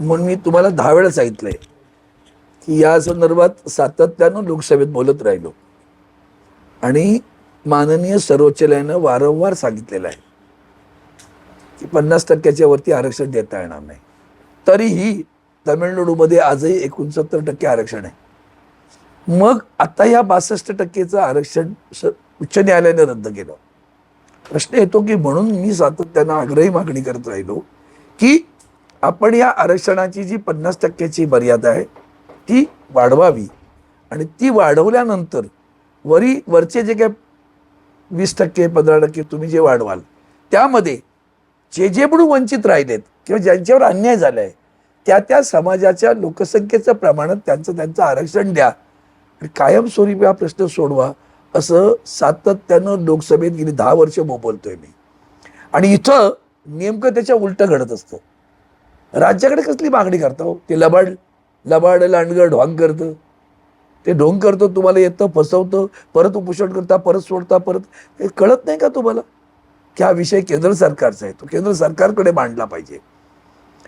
म्हणून मी तुम्हाला दहा वेळा सांगितलंय की या संदर्भात सातत्यानं लोकसभेत बोलत राहिलो. आणि माननीय सर्वोच्च न्यायालयानं वारंवार सांगितलेलं आहे की पन्नास टक्क्याच्या वरती आरक्षण देता येणार नाही. तरीही तामिळनाडूमध्ये आजही एकोणसत्तर टक्के आरक्षण आहे. मग आता या बासष्ट टक्केचं आरक्षण उच्च न्यायालयाने रद्द केलं. प्रश्न येतो की म्हणून मी सातत्यानं आग्रही मागणी करत राहिलो की आपण या आरक्षणाची जी पन्नास टक्क्याची मर्यादा आहे ती वाढवावी. आणि ती वाढवल्यानंतर वरी वरचे जे काय वीस टक्के पंधरा टक्के तुम्ही जे वाढवाल त्यामध्ये जे जे म्हणून वंचित राहिलेत किंवा ज्यांच्यावर अन्याय झाला आहे त्या त्या समाजाच्या लोकसंख्येचं प्रमाणात त्यांचं त्यांचं आरक्षण द्या आणि कायमस्वरूपी हा प्रश्न सोडवा असं सातत्यानं लोकसभेत गेली दहा वर्ष बोलतोय मी. आणि इथं नेमकं त्याच्या उलटं घडत असतं. राज्याकडे कसली मागणी करता हो? ते लबाड लबाड लांडगं ढोंग करतं. ते ढोंग करतो तुम्हाला येतं फसवतं परत उपोषण करता परत सोडता परत. हे कळत नाही का तुम्हाला? की हा विषय केंद्र सरकारचा आहे. तो केंद्र सरकारकडे मांडला पाहिजे.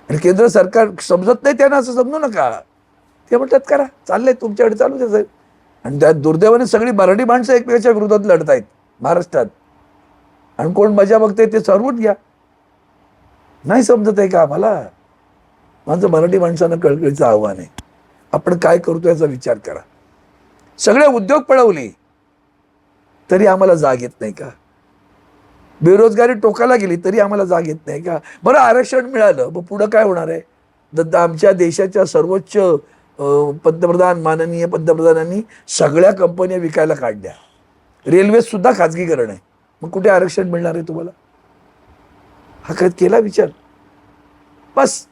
आणि केंद्र सरकार समजत नाही त्यांना असं समजू नका. ते म्हणतात करा चाललंय तुमच्याकडे चालू त्याचं आणि त्या दुर्दैवाने सगळी मराठी माणसं एकमेकाच्या विरोधात लढत आहेत महाराष्ट्रात. आणि कोण मजा बघते ते सर्वच घ्या. नाही समजत आहे का आम्हाला? माझं मराठी माणसानं कळकळीचं आव्हान आहे. आपण काय करतो याचा विचार करा. सगळे उद्योग पळवले. तरी आम्हाला जाग येत नाही का? बेरोजगारी टोकाला गेली तरी आम्हाला जाग येत नाही का? बरं आरक्षण मिळालं मग पुढं काय होणार आहे? द- आमच्या देशाच्या सर्वोच्च पंतप्रधान माननीय पंतप्रधानांनी सगळ्या कंपन्या विकायला काढल्या. रेल्वे सुद्धा खाजगीकरण आहे. मग कुठे आरक्षण मिळणार आहे तुम्हाला? हा केला विचार? बस.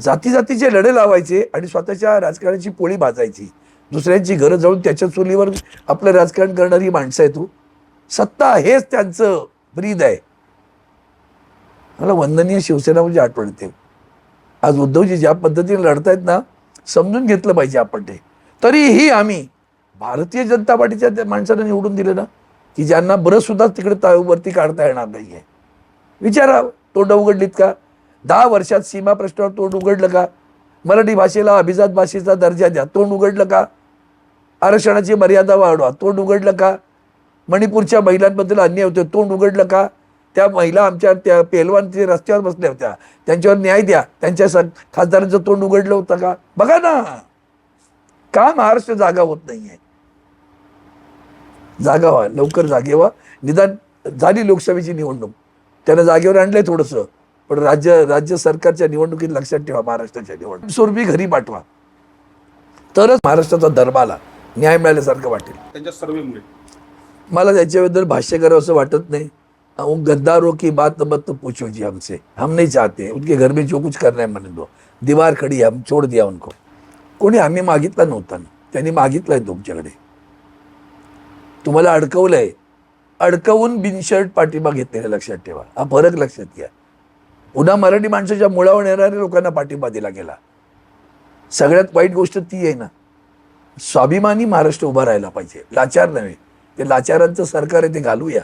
जाती जातीचे लढे लावायचे आणि स्वतःच्या राजकारणाची पोळी भाजायची. दुसऱ्यांची घरं जाऊन त्याच्या चुलीवर आपलं राजकारण करणारी माणसं आहे तू. सत्ता हेच त्यांचं ब्रीद आहे. मला वंदनीय शिवसेना म्हणजे आठवण येते आज उद्धवजी ज्या पद्धतीने लढतायत ना समजून घेतलं पाहिजे आपण ते. तरीही आम्ही भारतीय जनता पार्टीच्या त्या निवडून दिलं ना की ज्यांना बरं सुद्धा तिकडे ता- वरती काढता येणार नाहीये. विचारा तोंड उघडलीत का? दहा वर्षात सीमा प्रश्नावर तोंड उघडलं का? मराठी भाषेला अभिजात भाषेचा दर्जा द्या. तोंड उघडलं का? आरक्षणाची मर्यादा वाढवा. तोंड उघडलं का? मणिपूरच्या महिलांबद्दल अन्याय होतो तोंड उघडलं का? त्या महिला आमच्या त्या पेलवानचे रस्त्यावर बसल्या होत्या त्यांच्यावर न्याय द्या. त्यांच्या स खासदारांचं तोंड उघडलं होतं का? बघा ना. का महाराष्ट्र जागा होत नाहीये? जागा व्हा. लवकर जागे व्हा. निदान झाली लोकसभेची निवडणूक. त्यानं जागेवर आणलंय थोडंसं. पण राज्य राज्य सरकारच्या निवडणुकीत लक्षात ठेवा महाराष्ट्राच्या निवडणूक स्वरूपी घरी पाठवा. तरच महाराष्ट्राचा धर्माला न्याय मिळाल्यासारखं वाटेल. त्यांच्या सर्वेमुळे. मला त्याच्याबद्दल भाष्य करावं असं वाटत नाही. उन गद्दारों की बात मत पूछो जी हमसे. हम नहीं चाहते. उनके घर में जो कुछ करना है मैंने दो. दीवार खड़ी हम छोड़ दिया उनको. कोणी आम्ही मागितला नव्हता. त्यांनी मागितलंय तुमच्याकडे. तुम्हाला अडकवलंय. अडकवून बिनशर्ट पाठिंबा घेतलेला लक्षात ठेवा. हा फरक लक्षात घ्या. पुन्हा मराठी माणसाच्या मुळावर येणाऱ्या लोकांना पाठिंबा दिला गेला. सगळ्यात वाईट गोष्ट ती आहे ना स्वाभिमानी महाराष्ट्र उभा राहायला पाहिजे. लाचार नव्हे ते लाचारांचं सरकार आहे ते घालूया.